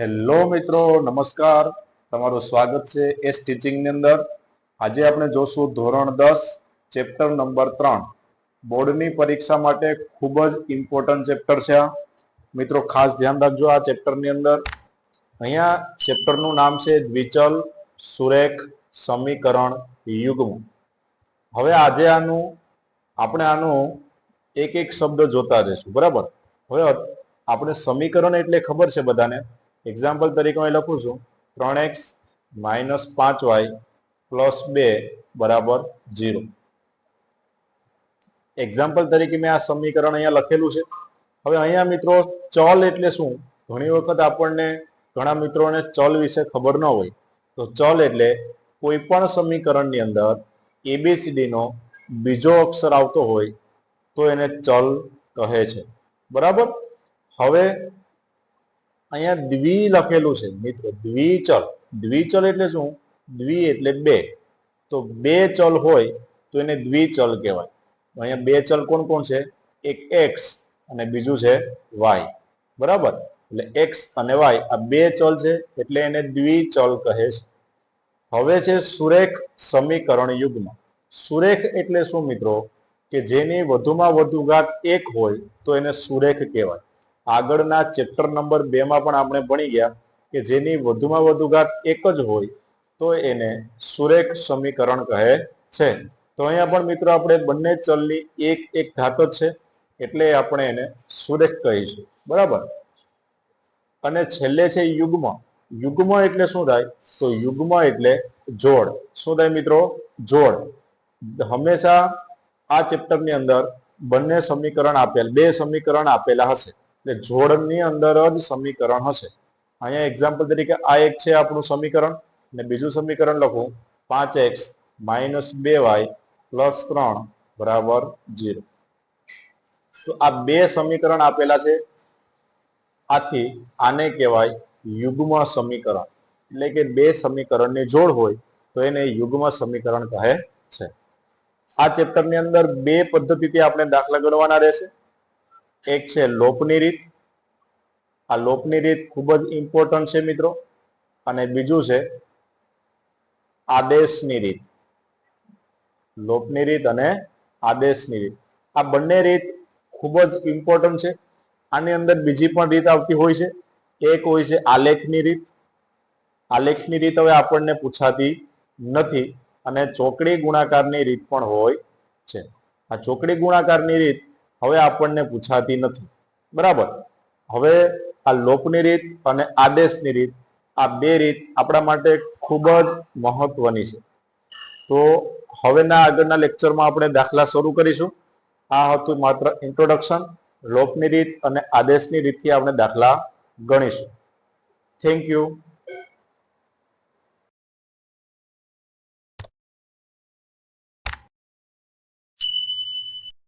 Hello મિત્રો, નમસ્કાર. તમારું સ્વાગત છે એસ ટીચિંગની અંદર. આજે આપણે જોશું ધોરણ દસ, ચેપ્ટર નંબર ત્રણ. બોર્ડની પરીક્ષા માટે ખૂબ જ ઇમ્પોર્ટન્ટ ચેપ્ટર છે આ. મિત્રો, ખાસ ધ્યાન રાખજો આ ચેપ્ટરની અંદર. અહીંયા ચેપ્ટરનું નામ છે દ્વિચલ સુરેખ સમીકરણ યુગ્મ. હવે આજે આનું, આપણે આનું એક એક શબ્દ જોતા જઈશું, બરાબર? હવે આપણે સમીકરણ એટલે ખબર છે બધાને? એક્ઝામ્પલ તરીકે હું લખું છું. ત્રણ એક્સ માઇનસ પાંચ વાય પ્લસ બે બરાબર જીરો એક્ઝામ્પલ તરીકે મેં આ સમીકરણ અહીંયા લખેલું છે. હવે અહીંયા મિત્રો ચલ એટલે શું? ઘણી વખત આપણને ઘણા મિત્રોને ચલ વિશે ખબર ન હોય. તો ચલ એટલે કોઈ પણ સમીકરણની અંદર એબીસીડીનો બીજો અક્ષર આવતો હોય તો એને ચલ કહે છે. બરાબર? હવે અહીંયા દ્વિ લખેલું છે, મિત્રો. દ્વિચલ. દ્વિચલ એટલે શું? દ્વિ એટલે બે. તો બે ચલ હોય તો એને દ્વિચલ કહેવાય. અહીંયા બે ચલ કોણ કોણ છે? એક એક્સ અને બીજું છે વાય બરાબર? એટલે એક્સ અને વાય આ બે ચલ છે એટલે એને દ્વિચલ કહે છે. હવે છે સુરેખ સમીકરણ યુગ્મ. સુરેખ એટલે શું, મિત્રો? કે જેની વધુમાં વધુ ઘાત એક હોય તો એને સુરેખ કહેવાય. આગળના ચેપ્ટર નંબર બે માં પણ આપણે ભણી ગયા કે જેની વધુમાં વધુ ઘાત એક જ હોય તો એને સુરેખ સમીકરણ કહે છે. તો અહીંયા પણ મિત્રો આપણે બંને ચલની એક એક ઘાત છે એટલે આપણે એને સુરેખ કહીશું. બરાબર? અને છેલ્લે છે યુગ્મ. યુગ્મ એટલે શું થાય? તો યુગ્મ એટલે જોડ. શું થાય મિત્રો? જોડ. હંમેશા આ ચેપ્ટરની અંદર બંને સમીકરણ આપેલ, બે સમીકરણ આપેલા હશે. એટલે જોડની અંદર જ સમીકરણ હશે. અહીંયા એક્ઝામ્પલ તરીકે આ એક છે આપણું સમીકરણ. અને બીજું સમીકરણ લખું. પાંચ એક્સ માઇનસ બે વાય પ્લસ ત્રણ બરાબર જીરો તો આ બે સમીકરણ આપેલા છે. આથી આને કહેવાય યુગ્મ સમીકરણ. એટલે કે બે સમીકરણની જોડ હોય તો એને યુગ્મ સમીકરણ કહે છે. આ ચેપ્ટરની અંદર બે પદ્ધતિથી આપણે દાખલા ગણવાના રહેશે. એક છે લોપની રીત. આ લોપની રીત ખૂબ જ ઇમ્પોર્ટન્ટ છે મિત્રો. અને બીજું છે આદેશની રીત. લોપની રીત અને આદેશની રીત. આ બંને રીત ખૂબ જ ઇમ્પોર્ટન્ટ છે. આની અંદર બીજી પણ રીત આવતી હોય છે. એક હોય છે આલેખની રીત. આલેખની રીત હવે આપણને પૂછાતી નથી. અને ચોકડી ગુણાકારની રીત પણ હોય છે. આ ચોકડી ગુણાકારની રીત હવે આપણને પૂછાતી નથી. બરાબર? હવે આ લોપની રીત અને આદેશની રીત, આ બે રીત આપણા માટે ખૂબ જ મહત્વની છે. તો હવેના આગળના લેક્ચરમાં આપણે દાખલા શરૂ કરીશું. આ હતું માત્ર ઇન્ટ્રોડક્શન લોપની રીત અને આદેશની રીતથી આપણે દાખલા ગણીશું. Thank you